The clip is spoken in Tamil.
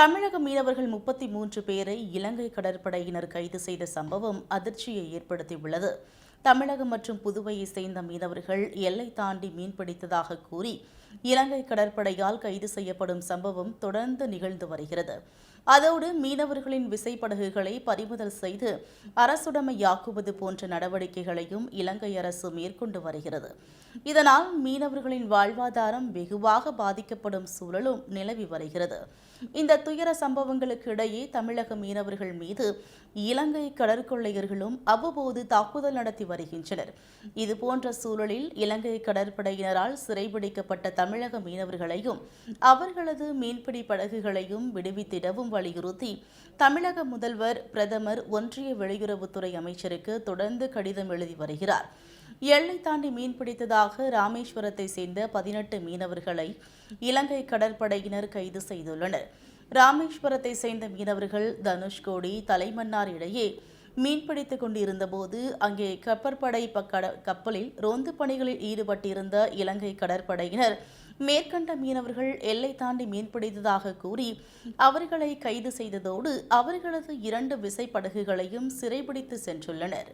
தமிழக மீனவர்கள் முப்பத்தி மூன்று பேரை இலங்கை கடற்படையினர் கைது செய்த சம்பவம் அதிர்ச்சியை ஏற்படுத்தியுள்ளது. தமிழகம் மற்றும் புதுவையை சேர்ந்த மீனவர்கள் எல்லை தாண்டி மீன்பிடித்ததாக கூறி இலங்கை கடற்படையால் கைது செய்யப்படும் சம்பவம் தொடர்ந்து நிகழ்ந்து வருகிறது. அதோடு மீனவர்களின் விசைப்படகுகளை பறிமுதல் செய்து அரசுடைமையாக்குவது போன்ற நடவடிக்கைகளையும் இலங்கை அரசு மேற்கொண்டு வருகிறது. இதனால் மீனவர்களின் வாழ்வாதாரம் வெகுவாக பாதிக்கப்படும் சூழலும் நிலவி வருகிறது. இந்த துயர சம்பவங்களுக்கு இடையே தமிழக மீனவர்கள் மீது இலங்கை கடற்கொள்ளையர்களும் அவ்வப்போது தாக்குதல் நடத்தி வருகின்றனர். இதுபோன்ற சூழலில் இலங்கை கடற்படையினரால் சிறைபிடிக்கப்பட்ட தமிழக மீனவர்களையும் அவர்களது மீன்பிடி படகுகளையும் விடுவித்திடவும் வலியுறுத்தி தமிழக முதல்வர் பிரதமர் ஒன்றிய வெளியுறவுத்துறை அமைச்சருக்கு தொடர்ந்து கடிதம் எழுதி வருகிறார். எல்லை தாண்டி மீன்பிடித்ததாக ராமேஸ்வரத்தை சேர்ந்த பதினெட்டு மீனவர்களை இலங்கை கடற்படையினர் கைது செய்துள்ளனர். ராமேஸ்வரத்தை சேர்ந்த மீனவர்கள் தனுஷ்கோடி தலைமன்னார் இடையே மீன்பிடித்துக் கொண்டிருந்தபோது அங்கே கப்பற்படை கப்பலில் ரோந்து பணிகளில் ஈடுபட்டிருந்த இலங்கை கடற்படையினர் மேற்கண்ட மீனவர்கள் எல்லை தாண்டி மீன்பிடித்ததாக கூறி அவர்களை கைது செய்ததோடு அவர்களது இரண்டு விசைப்படகுகளையும் சிறைபிடித்து சென்றுள்ளனர்.